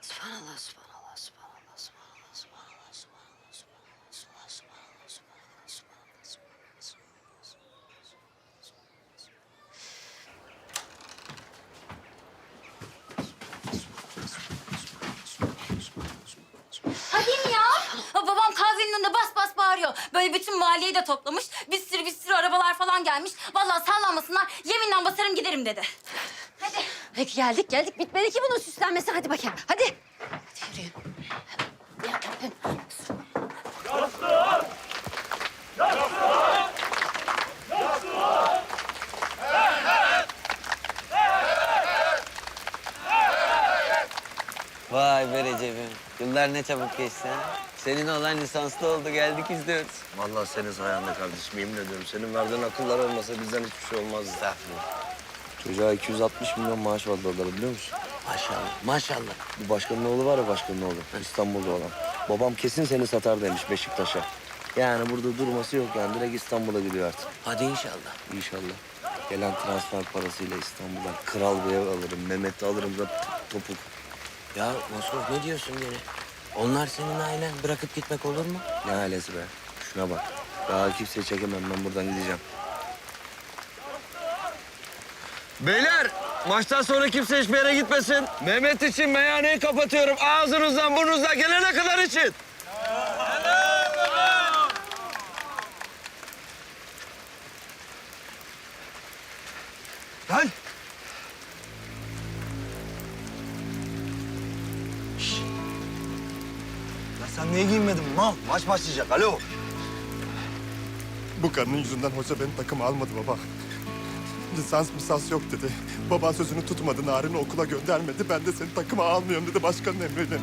Subhanallah, subhanallah, Hadi ya. Babam kahvenin önünde bas bas bağırıyor. Böyle bütün mahalleyi de toplamış. Bir sürü bir sürü arabalar falan gelmiş. Vallahi sallanmasınlar. Yeminle basarım giderim dedi. Peki geldik geldik. Bitmedi ki bunun süslenmesi. Hadi bakayım. Hadi. Hadi yürüyün. Ya Rabbim. Vay be Recep'im. Yıllar ne çabuk geçti ha. Senin olan lisanslı oldu geldik izliyoruz. Vallahi senin sayende kardeşim yemin ediyorum. Senin verdiğin akıllar olmasa bizden hiçbir şey olmazdı. Estağfurullah. Çocuğa 260 milyon maaş valladılar biliyor musun? Maşallah maşallah. Bu başkanın oğlu var ya başkanın oğlu. İstanbul'da olan. Babam kesin seni satar demiş Beşiktaş'a. Yani burada durması yok yani. Direkt İstanbul'a gidiyor artık. Hadi inşallah. İnşallah. Gelen transfer parasıyla İstanbul'dan kral bir ev alırım. Mehmet'i alırım da topuk. Ya Moskov ne diyorsun gene? Onlar senin ailen. Bırakıp gitmek olur mu? Ne ailesi be. Şuna bak. Daha kimseyi çekemem ben buradan gideceğim. Beyler maçtan sonra kimse hiçbir yere gitmesin. Mehmet için meyhaneyi kapatıyorum. Ağzınızdan burnunuzdan gelene kadar için. Lan! Ya sen niye giyinmedin mal? Maç başlayacak. Alo. Bu karının yüzünden hoca beni takıma almadı baba. Lisans misans yok dedi. Baban sözünü tutmadı, Narin'i okula göndermedi. Ben de seni takıma almıyorum dedi başkanın emriyle.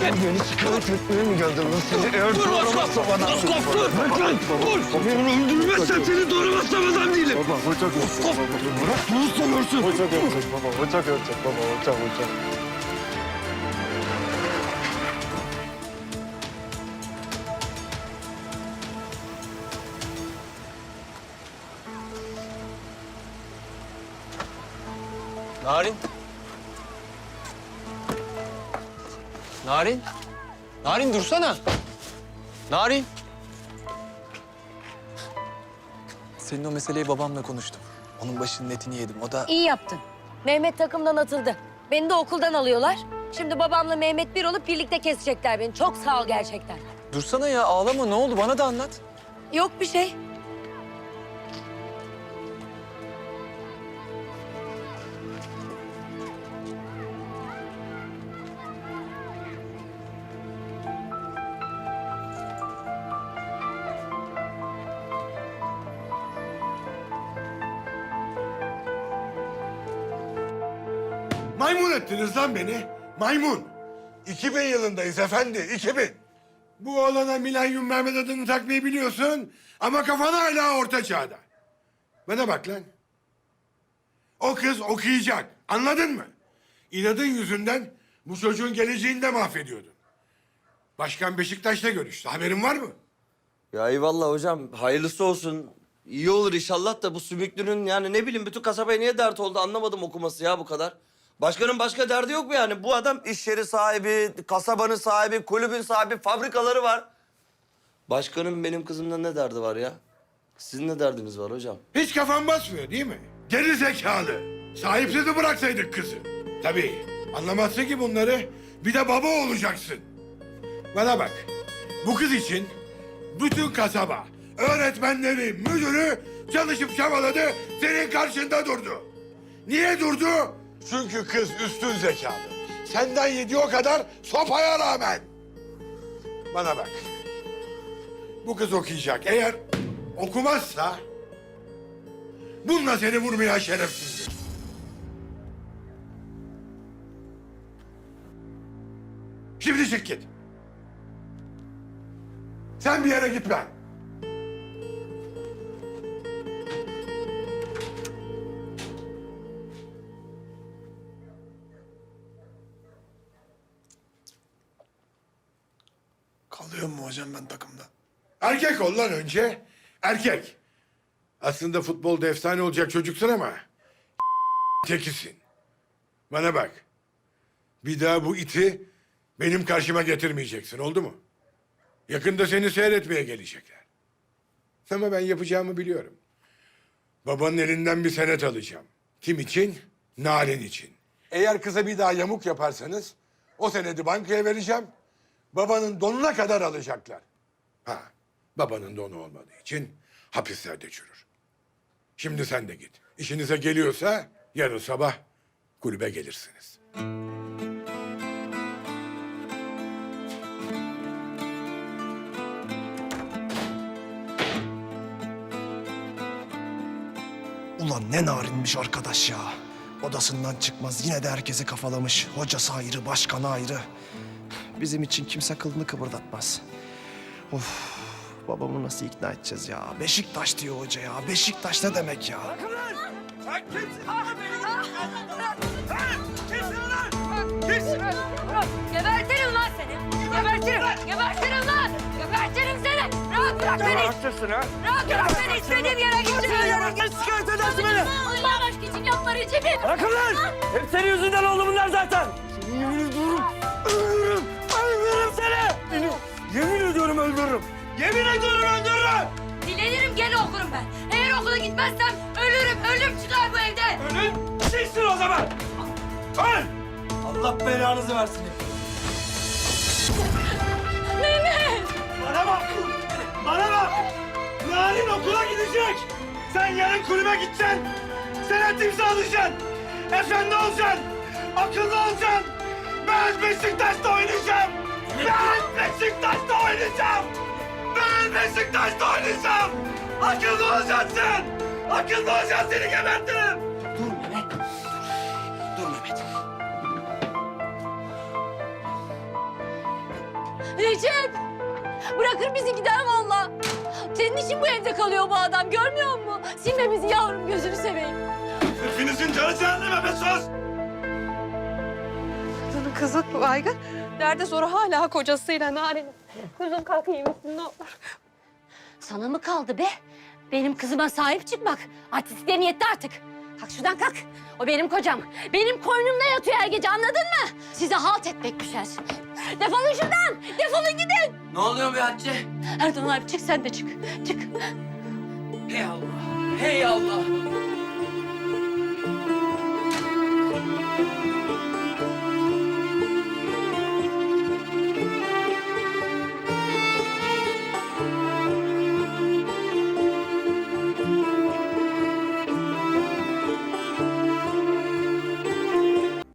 Sen beni çıkarıp etmeye mi lan seni? Eğer doğramazsa bana... Moskov dur! Bırak lan! Dur! Beni öldürmezsen seni doğramazsam adam değilim. Baba hoca görecek baba. Bırak Bunu sanırsın. hoca görecek baba. Hoca görecek baba. Hoca hoca. Narin. Narin. Narin dursana. Narin. Senin o meseleyi babamla konuştum. Onun başının etini yedim. O da İyi yaptın. Mehmet takımdan atıldı. Beni de okuldan alıyorlar. Şimdi babamla Mehmet bir olup birlikte kesecekler beni. Çok sağ ol gerçekten. dursana ya ağlama ne oldu bana da anlat. Yok bir şey. Maymun ettiniz lan beni. Maymun. 2000 yılındayız efendi, 2000. Bu oğlana Milenyum Mehmet adını takmayı biliyorsun ama kafan hala orta çağda. Bana bak lan. O kız okuyacak, anladın mı? İnadın yüzünden bu çocuğun geleceğini de mahvediyordun. Başkan Beşiktaş'ta görüştü, haberin var mı? Ya eyvallah hocam. Hayırlısı olsun. İyi olur inşallah da bu sümüklünün yani ne bileyim bütün kasabaya niye dert oldu anlamadım okuması ya bu kadar. Başkanın başka derdi yok mu yani? Bu adam iş yeri sahibi, kasabanın sahibi, kulübün sahibi, fabrikaları var. Başkanın benim kızımla ne derdi var ya? Sizin ne derdiniz var hocam? Hiç kafan basmıyor değil mi? Geri zekalı. Sahipsiz bıraksaydık kızı. Tabii anlamazsın ki bunları. Bir de baba olacaksın. Bana bak. Bu kız için bütün kasaba, öğretmenleri, müdürü çalışıp çabaladı. Senin karşında durdu. Niye durdu? Çünkü kız üstün zekalı. Senden yedi o kadar sopaya rağmen. Bana bak. Bu kız okuyacak. Eğer okumazsa bununla seni vurmaya şerefsizdir. Şimdi çık git. Sen bir yere gitme. Hocam ben takımda? Erkek ol lan önce. Erkek. Aslında futbolda efsane olacak çocuksun ama tekisin. Bana bak. Bir daha bu iti benim karşıma getirmeyeceksin oldu mu? Yakında seni seyretmeye gelecekler. Ama ben yapacağımı biliyorum. Babanın elinden bir senet alacağım. Kim için? Narin için. Eğer kıza bir daha yamuk yaparsanız o senedi bankaya vereceğim. Babanın donuna kadar alacaklar. Ha, babanın donu olmadığı için hapislerde çürür. Şimdi sen de git. İşinize geliyorsa yarın sabah kulübe gelirsiniz. Ulan ne narinmiş arkadaş ya. Odasından çıkmaz yine de herkesi kafalamış. Hocası ayrı, başkanı ayrı. Bizim için kimse kılını kıpırdatmaz. Of, babamı nasıl ikna edeceğiz ya? Beşiktaş diyor hoca ya. Beşiktaş ne demek ya? Gebertirim lan seni. Gebertirim. Gebertirim lan. Gebertirim seni. Rahat bırak beni. Rahat bırak beni. İstediğim yere gideceğim. Şikayet edersin beni. Allah aşkı için yapma Recep'im. Bırakın lan! Hep senin yüzünden oldu bunlar zaten. Seni yemin Yemin ediyorum öldürürüm. Dilenirim gene okurum ben. Eğer okula gitmezsem ölürüm. Ölüm çıkar bu evde. Ölün sizsin o zaman. Öl! Allah belanızı versin. Mehmet. Bana bak! Bana bak! Narin okula gidecek. Sen yarın kulübe gideceksin. Senet imzalayacaksın. Efendi olacaksın. Akıllı olacaksın. Ben Beşiktaş'ta oynayacağım. Ben Beşiktaş'ta oynayacağım. Ben Beşiktaş'ta oynayacağım. Akıllı olacaksın. Akıllı olacaksın seni gebertirim. Dur Mehmet. Dur Mehmet. Recep. Bırakır bizi gider valla. Senin için bu evde kalıyor bu adam görmüyor musun? Silme bizi yavrum gözünü seveyim. Hepinizin canı cehenneme be sus. Kızı baygın. Nerede sonra hala kocasıyla Narin. Kızım kalk iyi misin ne olur. Sana mı kaldı be? Benim kızıma sahip çıkmak. Artistliğe yetti artık. Kalk şuradan kalk. O benim kocam. Benim koynumda yatıyor her gece anladın mı? Size halt etmek düşer. Defolun şuradan. Defolun gidin. Ne oluyor be Hatice? Erdoğan abi çık sen de çık. Çık. Hey Allah. Hey Allah.